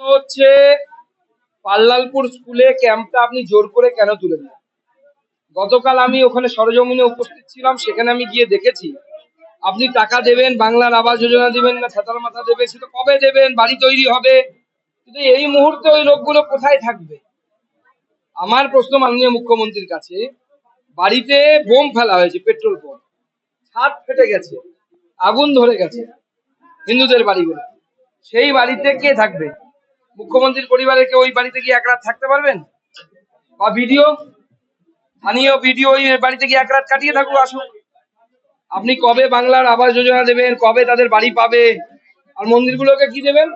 হচ্ছে পাল্লালপুর স্কুলে ক্যাম্পটা আপনি জোর করে কেন তুলে দেন গতকাল আমি ওখানে সরজমিনে উপস্থিত ছিলাম, সেখানে আমি গিয়ে দেখেছি। আপনি টাকা দেবেন, বাংলার আবাস যোজনা দিবেন না, ছাতার মাথা দেবে সেটা কবে দেবেন, বাড়ি তৈরি হবে? কিন্তু এই মুহূর্তে ওই লোকগুলো কোথায় থাকবে? আমার প্রশ্ন মাননীয় মুখ্যমন্ত্রীর কাছে, বাড়িতে বোম ফেলা হয়েছে, পেট্রোল বোম। ছাদ ফেটে গেছে, আগুন ধরে গেছে, হিন্দুদের বাড়িগুলো। সেই বাড়িতে কে থাকবে? মুখ্যমন্ত্রীর পরিবারের কেউ ওই বাড়িতে গিয়ে এক রাত থাকতে পারবেন? বা ভিডিও? স্থানীয় ভিডিও ওই বাড়িতে গিয়ে এক রাত কাটিয়ে থাকুক, আসুক। আপনি কবে বাংলার আবাস যোজনা দেবেন? কবে তাদের বাড়ি পাবে? আর মন্দিরগুলোকে কি দেবেন?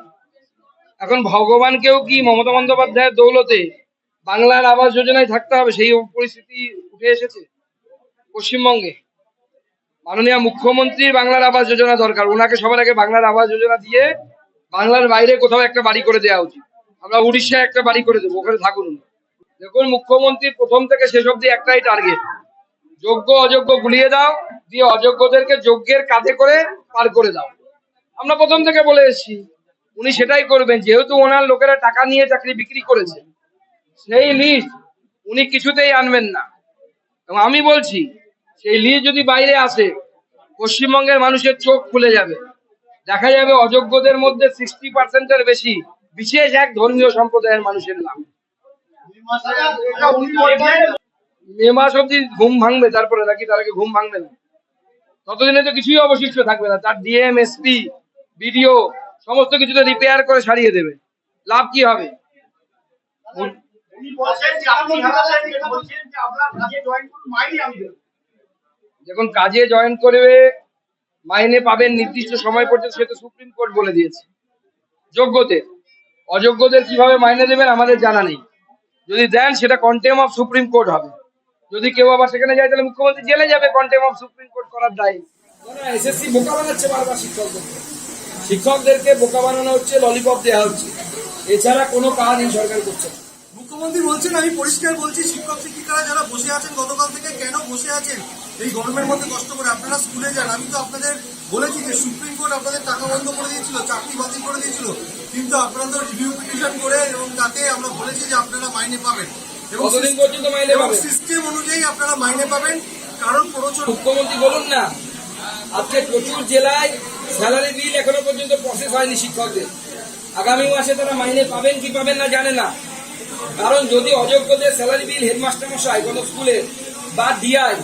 এখন ভগবানকেও কি মমতা বন্দ্যোপাধ্যায়ের দৌলতে বাংলার আবাস যোজনায় থাকতে হবে? সেই পরিস্থিতি উঠে এসেছে পশ্চিমবঙ্গে। মাননীয় মুখ্যমন্ত্রীর বাংলার আবাস যোজনা দরকার। ওনাকে সবার আগে বাংলার আবাস যোজনা দিয়ে বাংলার বাইরে কোথাও একটা বাড়ি করে দেওয়া উচিত। আমরা উড়িষ্যায় একটা বাড়ি করে দেবো, ওখানে থাকুন। দেখুন, মুখ্যমন্ত্রী প্রথম থেকে শেষ অব্দি একটাই টার্গেট যোগ্য, অযোগ্য গুলিয়ে দাও, দিয়ে অযোগ্যদেরকে যোগ্যের কাঁধে করে পার করে দাও। আমরা প্রথম থেকে বলে এসেছি, উনি সেটাই করবেন, যেহেতু ওনার লোকেরা টাকা নিয়ে চাকরি বিক্রি করেছে। সেই লিস্ট উনি কিছুতেই আনবেন না। এবং আমি বলছি, সেই লিস্ট যদি বাইরে আসে, পশ্চিমবঙ্গের মানুষের চোখ খুলে যাবে। দেখা যাবে অযোগ্যদের মধ্যে সিক্সটি পার্সেন্টের বেশি বিশেষ এক ধর্মীয় সম্প্রদায়ের মানুষের নাম। মে মাস অব্দি ঘুম ভাঙবে তারপরে নাকি তার আগে ঘুম ভাঙবে না। ততদিনে তো কিছুই অবশিষ্ট থাকবে না। তার ডিএম এসপি বিডিও সমস্ত কিছুতে রিপেয়ার করে সারিয়ে দেবে। লাভ কি হবে? যখন কাজে জয়েন করবে মাইনে পাবেন নির্দিষ্ট সময় পর্যন্ত সে তো সুপ্রিম কোর্ট বলে দিয়েছে। যোগ্যদের। অযোগ্যদের কীভাবে মাইনে দেবেন আমাদের জানা নেই। যদি দেন সেটা কন্টেম অফ সুপ্রিম কোর্ট হবে। যদি কেউ আবার সেখানে যায় তাহলে মুখ্যমন্ত্রী জেলে যাবে কন্টেম অফ সুপ্রিম কোর্ট করার দায়। এসএসসি বোকা বানাচ্ছে বারবার শিক্ষকদেরকে শিক্ষকদেরকে বোকা বানানো হচ্ছে ললিপপ দেওয়া হচ্ছে। এছাড়া কোনো কাজ এই সরকার করছে না। মুখ্যমন্ত্রী বলছেন আমি পরিষ্কার বলছি শিক্ষক শিক্ষিকারা যারা বসে আছেন গতকাল থেকে কেন বসে আছেন এই গরমের মধ্যে কষ্ট করে আপনারা স্কুলে যান। আমি তো আপনাদের বলেছি যে সুপ্রিম কোর্ট আপনাদের টাকা বন্ধ করে দিয়েছিল চাকরি বাতিল করে দিয়েছিল কিন্তু আপনারা তো রিভিউ পিটিশন করে এবং তাতে আমরা বলেছি যে আপনারা মাইনে পাবেন। এবং সিস্টেম অনুযায়ী আপনারা মাইনে পাবেন কারণ প্ররোচনা মুখ্যমন্ত্রী বলুন না আজকে প্রচুর জেলায় স্যালারি বিল এখনও পর্যন্ত প্রসেস হয়নি শিক্ষকদের। আগামী মাসে তারা মাইনে পাবেন কি পাবেন না জানে না। কারণ যদি অযোগ্যদের স্যালারি বিল হেডমাস্টার মশাই, কোনো স্কুলে বা ডিআই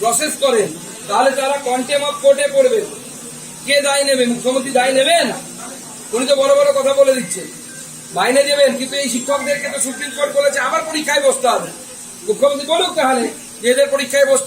প্রসেস করেন, তাহলে তারা কন্টেম অফ কোর্টে পড়বে। কে দায় নেবে? মুখ্যমন্ত্রী দায় নেবেন? উনি তো বড় বড় কথা বলে দিচ্ছে। মাইনে দেবেন, কিন্তু এই শিক্ষকদেরকে তো সুপ্রিম কোর্ট বলেছে, আবার পরীক্ষায় বসতে হবে। মুখ্যমন্ত্রী বলুক তাহলে যে এদের পরীক্ষায় বসতে